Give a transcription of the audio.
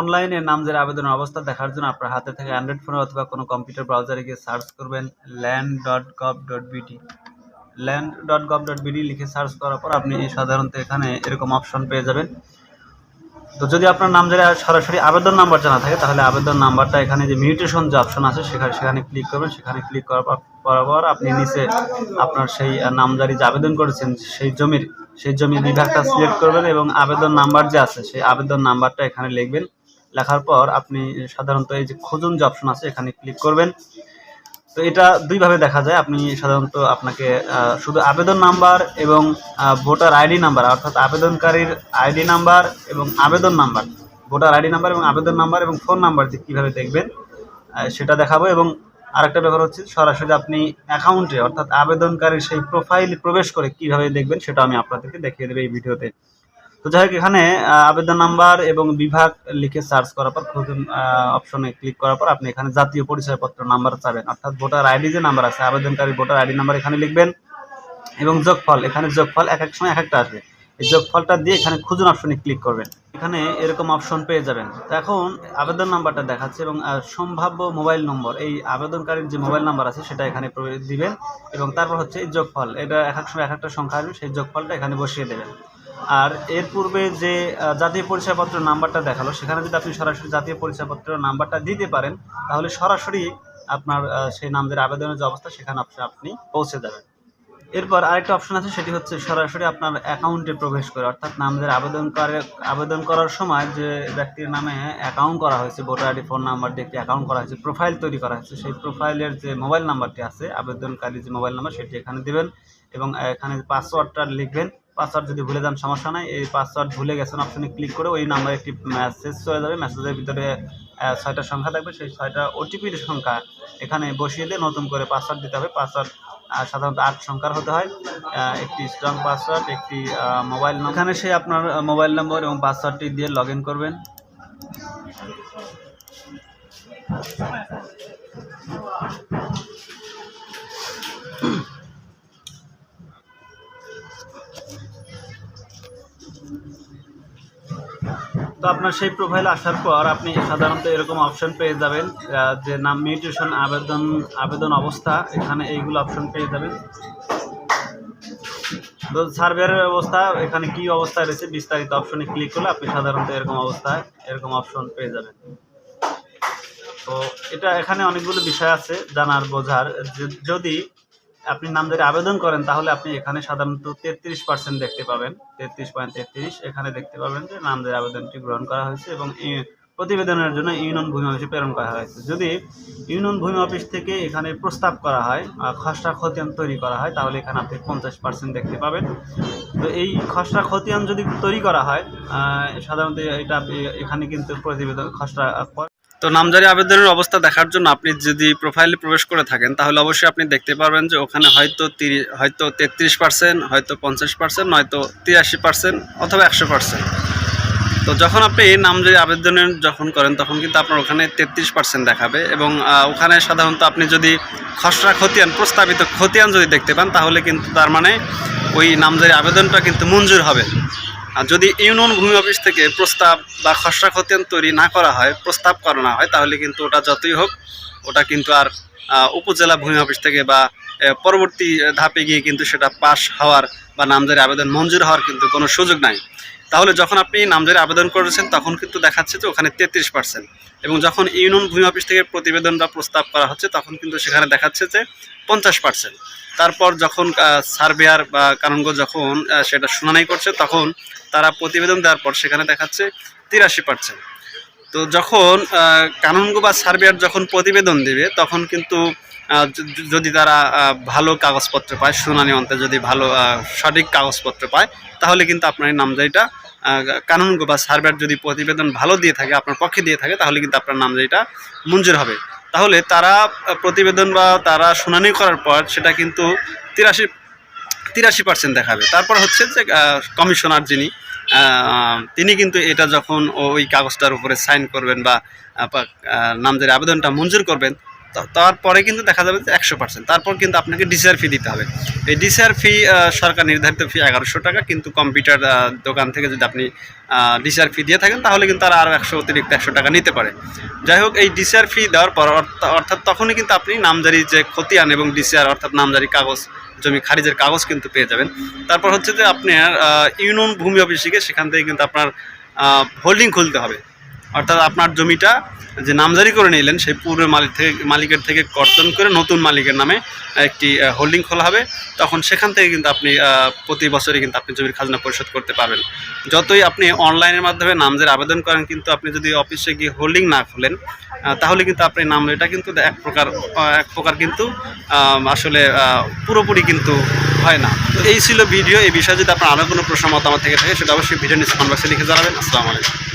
অনলাইনে নামজারি আবেদনের অবস্থা দেখার জন্য আপনার হাতে থেকে অ্যান্ড্রয়েড ফোনে অথবা কোনো কম্পিউটার ব্রাউজারে গিয়ে সার্চ করবেন land dot gov dot BD land dot gov dot BD লিখে সার্চ করার পর আপনি সাধারণত এখানে এরকম অপশন পেয়ে যাবেন। তো যদি আপনার নাম জায়গায় সরাসরি আবেদন নাম্বার জানা থাকে, তাহলে আবেদন নাম্বারটা এখানে যে মিউটেশন যে অপশন আছে, সেখানে সেখানে ক্লিক করবেন। সেখানে ক্লিক করার পর আপনি নিচে আপনার সেই নামজারি যে আবেদন করেছেন, সেই জমির সেই জমির বিভাগটা সিলেক্ট করবেন এবং আবেদন নাম্বার যে আছে, সেই আবেদন নাম্বারটা এখানে লিখবেন। লেখার পর আপনি সাধারণত এই যে খুঁজুন যে অপশন আছে, এখানে ক্লিক করবেন। তো এটা দুইভাবে দেখা যায়। আপনি সাধারণত আপনাকে শুধু আবেদন নাম্বার এবং ভোটার আইডি নাম্বার, অর্থাৎ আবেদনকারীর আইডি নাম্বার এবং আবেদন নাম্বার, ভোটার আইডি নাম্বার এবং আবেদন নাম্বার এবং ফোন নাম্বার যে কীভাবে দেখবেন সেটা দেখাবো। এবং আরেকটা ব্যাপার হচ্ছে সরাসরি আপনি অ্যাকাউন্টে, অর্থাৎ আবেদনকারীর সেই প্রোফাইল প্রবেশ করে কীভাবে দেখবেন, সেটা আমি আপনাদেরকে দেখিয়ে দেবো এই ভিডিওতে। তো যাই হোক, এখানে আবেদন নাম্বার এবং বিভাগ লিখে সার্চ করার পর অপশনে ক্লিক করার পর আপনি এখানে জাতীয় পরিচয়পত্র নাম্বার চাবেন অর্থাৎ ভোটার আইডি যে নাম্বার আছে, আবেদনকারী ভোটার আইডি নাম্বার এখানে লিখবেন এবং যোগফল, এখানে যোগফল এক এক সময় এক একটা আসবে। এই যোগফলটা দিয়ে এখানে খুঁজুন অপশনে ক্লিক করবেন। এখানে এরকম অপশন পেয়ে যাবেন। তো এখন আবেদন নাম্বারটা দেখাচ্ছে এবং সম্ভাব্য মোবাইল নম্বর এই আবেদনকারীর যে মোবাইল নাম্বার আছে সেটা এখানে দিবেন এবং তারপর হচ্ছে এই যোগফল, এটা এক এক সময় এক একটা সংখ্যা আসবে, সেই যোগফলটা এখানে বসিয়ে দেবেন। আর এর পূর্বে যে জাতীয় পরিচয়পত্র নাম্বারটা দেখাল, সেখানে যদি আপনি সরাসরি জাতীয় পরিচয়পত্র নাম্বারটা দিতে পারেন, তাহলে সরাসরি আপনার সেই নামদের আবেদনের যে অবস্থা, সেখানে আপনি আপনি পৌঁছে যাবেন। এরপর আরেকটা অপশন আছে, সেটি হচ্ছে সরাসরি আপনার অ্যাকাউন্টে প্রবেশ করে, অর্থাৎ নামদের আবেদন করে, আবেদন করার সময় যে ব্যক্তির নামে অ্যাকাউন্ট করা হয়েছে, ভোটার আইডি, ফোন নাম্বার দিয়ে একটি অ্যাকাউন্ট করা হয়েছে, প্রোফাইল তৈরি করা হয়েছে, সেই প্রোফাইলের যে মোবাইল নাম্বারটি আছে, আবেদনকারী যে মোবাইল নাম্বার, সেটি এখানে দেবেন এবং এখানে পাসওয়ার্ডটা লিখবেন। পাসওয়ার্ড যদি ভুলে যান, সমস্যা নাই। এই পাসওয়ার্ড ভুলে গেছেন অপশনে ক্লিক করে ওই নাম্বারে একটি মেসেজ চলে যাবে। মেসেজের ভিতরে ছয়টা সংখ্যা থাকবে। সেই ছয়টা ওটিপির সংখ্যা এখানে বসিয়ে দিয়ে নতুন করে পাসওয়ার্ড দিতে হবে। পাসওয়ার্ড সাধারণত আট সংখ্যার হতে হয়। একটি স্ট্রং পাসওয়ার্ড একটি মোবাইল নম্বর এখানে সে আপনার মোবাইল নম্বর এবং পাসওয়ার্ডটি দিয়ে লগ করবেন। তো আপনার সেই প্রোফাইল আসার পর আপনি সাধারণত এরকম অপশন পেয়ে যাবেন যে নাম মিউটেশন আবেদন আবেদন অবস্থা, এখানে এইগুলো অপশন পেয়ে যাবেন। তো সার্ভের অবস্থা, এখানে কি অবস্থায় রয়েছে বিস্তারিত অপশনে ক্লিক করলে আপনি সাধারণত এরকম অবস্থায় এরকম অপশন পেয়ে যাবেন। তো এটা এখানে অনেকগুলো বিষয় আছে জানার, বোঝার। যদি আপনি নামজারি আবেদন করেন, তাহলে আপনি এখানে সাধারণত তেত্রিশ পার্সেন্ট দেখতে পাবেন। তেত্রিশ পয়েন্ট তেত্রিশ, এখানে দেখতে পাবেন যে নামজারি আবেদনটি গ্রহণ করা হয়েছে এবং প্রতিবেদনের জন্য ইউনিয়ন ভূমি অফিসে প্রেরণ করা হয়েছে। যদি ইউনিয়ন ভূমি অফিস থেকে এখানে প্রস্তাব করা হয় খসড়া খতিয়ান তৈরি করা হয়, তাহলে এখানে আপনি পঞ্চাশ পার্সেন্ট দেখতে পাবেন। তো এই খসড়া খতিয়ান যদি তৈরি করা হয় সাধারণত এটা এখানে কিন্তু প্রতিবেদন খসড়া তো নামজারি আবেদনের অবস্থা দেখার জন্য আপনি যদি প্রোফাইলে প্রবেশ করে থাকেন, তাহলে অবশ্যই আপনি দেখতে পারবেন যে ওখানে হয়তো তিরিশ হয়তো তেত্রিশ পার্সেন্ট হয়তো পঞ্চাশ পার্সেন্ট নয়তো তিরাশি পার্সেন্ট অথবা একশো পার্সেন্ট তো যখন আপনি এই নামজারি আবেদনের যখন করেন, তখন কিন্তু আপনার ওখানে তেত্রিশ পার্সেন্ট দেখাবে এবং ওখানে সাধারণত আপনি যদি খসড়া খতিয়ান, প্রস্তাবিত খতিয়ান যদি দেখতে পান, তাহলে কিন্তু তার মানে ওই নামজারি আবেদনটা কিন্তু মঞ্জুর হবে। আর যদি ইউনিয়ন ভূমি অফিস থেকে প্রস্তাব বা খসড়া খতিয়ান তৈরি না করা হয়, প্রস্তাব করা না হয়, তাহলে কিন্তু ওটা যতই হোক, ওটা কিন্তু আর উপজেলা ভূমি অফিস থেকে বা পরবর্তী ধাপে গিয়ে কিন্তু সেটা পাশ হওয়ার বা নামজারি আবেদন মঞ্জুর হওয়ার কিন্তু কোনো সুযোগ নাই। তাহলে যখন আপনি নামজারি আবেদন করেছেন, তখন কিন্তু দেখাচ্ছে যে ওখানে তেত্রিশ পার্সেন্ট এবং যখন ইউনিয়ন ভূমি অফিস থেকে প্রতিবেদন বা প্রস্তাব করা হচ্ছে, তখন কিন্তু সেখানে দেখাচ্ছে যে পঞ্চাশ পার্সেন্ট। তারপর যখন সার্ভেয়ার বা কানুনগো যখন সেটা শুনানি করছে, তখন তারা প্রতিবেদন দেওয়ার পর সেখানে দেখাচ্ছে তিরাশি পার্সেন্ট। তো যখন কানুনগো বা সার্ভেয়ার যখন প্রতিবেদন দিবে, তখন কিন্তু যদি তারা ভালো কাগজপত্র পায়, শুনানি অন্তে যদি ভালো সঠিক কাগজপত্র পায়, তাহলে কিন্তু আপনার নামজারিটা কানুনগো বা সার্ভেয়ার যদি প্রতিবেদন ভালো দিয়ে থাকে, আপনার পক্ষে দিয়ে থাকে, তাহলে কিন্তু আপনার নামজারিটা মঞ্জুর হবে। তাহলে তারা প্রতিবেদন বা তারা শুনানি করার পর সেটা কিন্তু তিরাশি তিরাশি পার্সেন্ট দেখাবে। তারপর হচ্ছে যে কমিশনার যিনি তিনি কিন্তু এটা যখন ওই কাগজটার উপরে সাইন করবেন বা নামজারি আবেদনটা মঞ্জুর করবেন তারপরে কিন্তু দেখা যাবে যে একশো পার্সেন্ট তারপর কিন্তু আপনাকে ডিসিআর ফি দিতে হবে। এই ডিসিআর ফি সরকার নির্ধারিত ফি এগারোশো টাকা, কিন্তু কম্পিউটার দোকান থেকে যদি আপনি ডিসিআর ফি দিয়ে থাকেন, তাহলে কিন্তু তারা আরও একশো অতিরিক্ত একশো টাকা নিতে পারে। যাই হোক, এই ডিসিআর ফি দেওয়ার পর অর্থ- অর্থাৎ তখনই কিন্তু আপনি নামজারি যে খতিয়ান এবং ডিসিআর অর্থাৎ নামজারি কাগজ জমি খারিজের কাগজ কিন্তু পেয়ে যাবেন। তারপর হচ্ছে যে আপনার ইউনিয়ন ভূমি অফিসে গিয়ে সেখান থেকে কিন্তু আপনার হোল্ডিং খুলতে হবে। অর্থাৎ আপনার জমিটা যে নামজারি করে নিলেন, সেই পূর্ব মালিক থেকে, মালিকের থেকে কর্তন করে নতুন মালিকের নামে একটি হোল্ডিং খোলা হবে। তখন সেখান থেকে কিন্তু আপনি প্রতি বছরই কিন্তু আপনি জমির খাজনা পরিশোধ করতে পারবেন। যতই আপনি অনলাইনের মাধ্যমে নামজারি আবেদন করেন, কিন্তু আপনি যদি অফিসে গিয়ে হোল্ডিং না খোলেন তাহলে কিন্তু আপনি নাম এটা কিন্তু এক প্রকার এক প্রকার কিন্তু আসলে পুরোপুরি কিন্তু হয় না। তো এই ছিল ভিডিও। এই বিষয়ে যদি আপনার আরও কোনো প্রশ্ন, মতামত থেকে থাকে, সেটা অবশ্যই ভিডিও নিচে কনভার্সে লিখে জানাবেন। আসসালামু আলাইকুম।